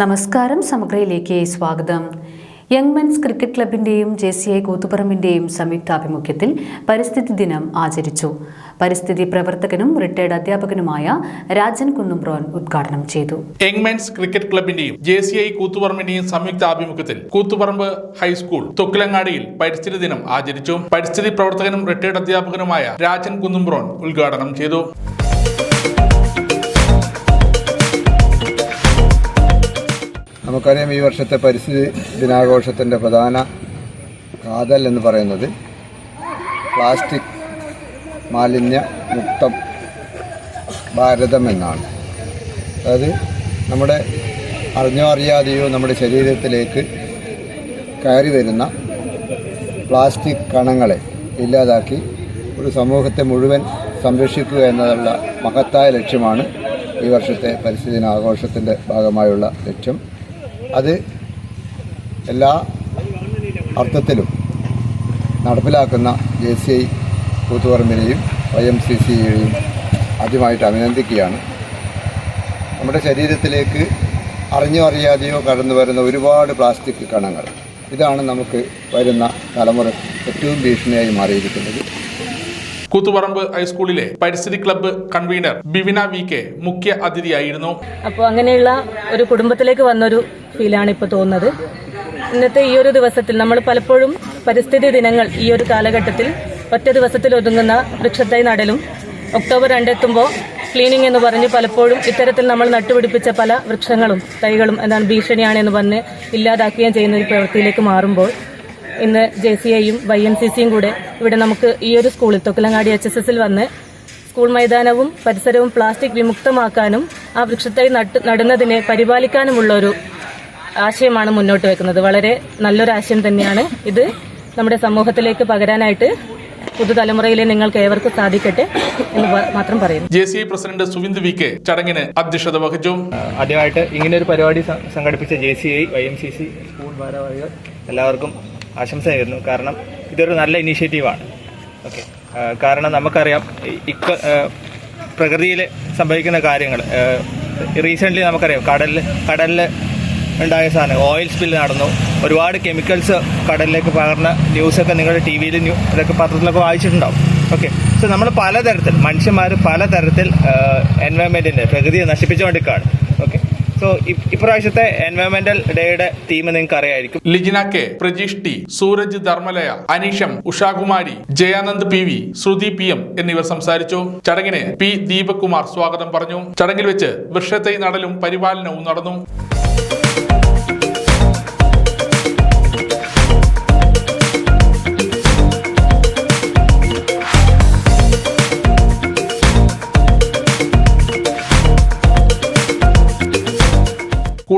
നമസ്കാരം സമഗ്രയിലേക്ക് സ്വാഗതം. യങ് മെൻസ് ക്രിക്കറ്റ് ക്ലബിന്റെയും ജെ സി ഐ കൂത്തുപറമ്പിന്റെയും സംയുക്താഭിമുഖ്യത്തിൽ പരിസ്ഥിതി ദിനം ആചരിച്ചു. പരിസ്ഥിതി പ്രവർത്തകനും റിട്ടയർഡ് അധ്യാപകനുമായ രാജൻ കുന്നുംബ്രോൻ ഉദ്ഘാടനം ചെയ്തു. യങ് മെൻസ് ക്രിക്കറ്റ് ക്ലബിന്റെയും ജെ സി ഐ കൂത്തുപറമ്പിന്റെയും സംയുക്ത ആഭിമുഖ്യത്തിൽ കൂത്തുപറമ്പ് ഹൈസ്കൂൾ തൊക്കിലങ്ങാടിയിൽ പരിസ്ഥിതി ദിനം ആചരിച്ചു. പരിസ്ഥിതി പ്രവർത്തകനും റിട്ടയർഡ് അധ്യാപകനുമായ രാജൻ കുന്നുംബ്രോൻ ഉദ്ഘാടനം ചെയ്തു. നമുക്കറിയാം ഈ വർഷത്തെ പരിസ്ഥിതി ദിനാഘോഷത്തിന്റെ പ്രധാന കാതൽ എന്ന് പറയുന്നത് പ്ലാസ്റ്റിക് മാലിന്യ മുക്തം ഭാരതം എന്നാണ്. അതായത് നമ്മുടെ അറിഞ്ഞോ അറിയാതെയോ നമ്മുടെ ശരീരത്തിലേക്ക് കയറി വരുന്ന പ്ലാസ്റ്റിക് കണങ്ങളെ ഇല്ലാതാക്കി ഒരു സമൂഹത്തെ മുഴുവൻ സംരക്ഷിക്കുക എന്നതുള്ള മഹത്തായ ലക്ഷ്യമാണ് ഈ വർഷത്തെ പരിസ്ഥിതി ദിനാഘോഷത്തിന്റെ ഭാഗമായുള്ള ലക്ഷ്യം. അത് എല്ലാ അർത്ഥത്തിലും നടപ്പിലാക്കുന്ന ജെ സി ഐ കൂത്തുപറമ്പിനെയും വൈ എം സി സിയെയും ആദ്യമായിട്ട് അഭിനന്ദിക്കുകയാണ്. നമ്മുടെ ശരീരത്തിലേക്ക് അറിഞ്ഞോ അറിയാതെയോ കടന്നു വരുന്ന ഒരുപാട് പ്ലാസ്റ്റിക് കണങ്ങൾ. ഇതാണ് നമുക്ക് വരുന്ന തലമുറ ഏറ്റവും ഭീഷണിയായി മാറിയിരിക്കുന്നത്. കൂത്തുപറമ്പ് ഹൈസ്കൂളിലെ പരിസ്ഥിതി club convener Bivina V K മുഖ്യ അതിഥിയായിരുന്നു. അപ്പോൾ അങ്ങനെയുള്ള ഒരു കുടുംബത്തിലേക്ക് വന്നൊരു ഫീലാണ് ഇപ്പോൾ തോന്നുന്നത്. ഇന്നത്തെ ഈ ഒരു ദിവസത്തിൽ നമ്മൾ പലപ്പോഴും പരിസ്ഥിതി ദിനങ്ങൾ ഈ ഒരു കാലഘട്ടത്തിൽ ഒറ്റ ദിവസത്തിൽ ഒതുങ്ങുന്ന വൃക്ഷത്തൈ നടലും ഒക്ടോബർ രണ്ടെത്തുമ്പോൾ ക്ലീനിങ് എന്ന് പറഞ്ഞ് പലപ്പോഴും ഇത്തരത്തിൽ നമ്മൾ നട്ടുപിടിപ്പിച്ച പല വൃക്ഷങ്ങളും തൈകളും എന്താണ് ഭീഷണിയാണെന്ന് പറഞ്ഞ് ഇല്ലാതാക്കുകയും ചെയ്യുന്ന ഒരു പ്രവൃത്തിയിലേക്ക് മാറുമ്പോൾ ഇന്ന് ജെ സി ഐയും വൈ എം സി സിയും കൂടെ ഇവിടെ നമുക്ക് ഈ ഒരു സ്കൂളിൽ തൊക്കിലങ്ങാടി എച്ച് എസ് എസിൽ വന്ന് സ്കൂൾ മൈതാനവും പരിസരവും പ്ലാസ്റ്റിക് വിമുക്തമാക്കാനും ആ വൃക്ഷത്തൈ നട്ട് നടുന്നതിനെ പരിപാലിക്കാനുമുള്ള ഒരു ആശയമാണ് മുന്നോട്ട് വെക്കുന്നത്. വളരെ നല്ലൊരു ആശയം തന്നെയാണ് ഇത്. നമ്മുടെ സമൂഹത്തിലേക്ക് പകരാനായിട്ട് പുതുതലമുറയിലെ നിങ്ങൾക്ക് ഏവർക്കും സാധിക്കട്ടെ എന്ന് മാത്രം പറയുന്നു. J C I president Suvind V K ചടങ്ങിന് അധ്യക്ഷത വഹിച്ചു. ആദ്യമായിട്ട് ഇങ്ങനെ ഒരു പരിപാടി സംഘടിപ്പിച്ച J C I Y M C C school ഭാരവാഹികൾ എല്ലാവർക്കും ആശംസ നേരുന്നു കാരണം ഇതൊരു നല്ല ഇനീഷ്യേറ്റീവാണ്. ഓക്കെ. കാരണം നമുക്കറിയാം ഇക്ക പ്രകൃതിയിൽ സംഭവിക്കുന്ന കാര്യങ്ങൾ റീസെന്റ്ലി നമുക്കറിയാം കടലിൽ കടലിൽ ഉണ്ടായ സാധനം ഓയിൽ സ്പിൽ നടന്നു. ഒരുപാട് കെമിക്കൽസ് കടലിലേക്ക് പകർന്ന ന്യൂസൊക്കെ നിങ്ങളുടെ ടി വിയിൽ ന്യൂ ഇതൊക്കെ പത്രത്തിലൊക്കെ വായിച്ചിട്ടുണ്ടാവും. ഓക്കെ. സോ നമ്മൾ പലതരത്തിൽ മനുഷ്യന്മാർ പലതരത്തിൽ എൻവയോൺമെന്റിന്റെ പ്രകൃതിയെ നശിപ്പിച്ചുകൊണ്ടിരിക്കുകയാണ്. ഓക്കെ. സോ ഇപ്രാവശ്യത്തെ എൻവയോൺമെന്റൽ ഡേയുടെ തീം നിങ്ങൾക്ക് അറിയായിരിക്കും Lijina K Prajeesh T Sooraj ധർമ്മലയ അനീഷം Ushakumari Jayanand P V Sruthi P M എന്നിവർ സംസാരിച്ചു. ചടങ്ങിന് പി ദീപക് കുമാർ സ്വാഗതം പറഞ്ഞു. ചടങ്ങിൽ വെച്ച് വൃക്ഷത്തൈ നടലും പരിപാലനവും നടന്നു.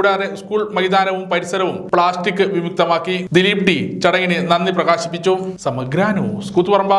കൂടാതെ സ്കൂൾ മൈതാനവും പരിസരവും പ്ലാസ്റ്റിക് വിമുക്തമാക്കി ദിലീപ് ടി ചടങ്ങിന് നന്ദി പ്രകാശിപ്പിച്ചു. സമഗ്ര ന്യൂസ് കൂത്തുപറമ്പ.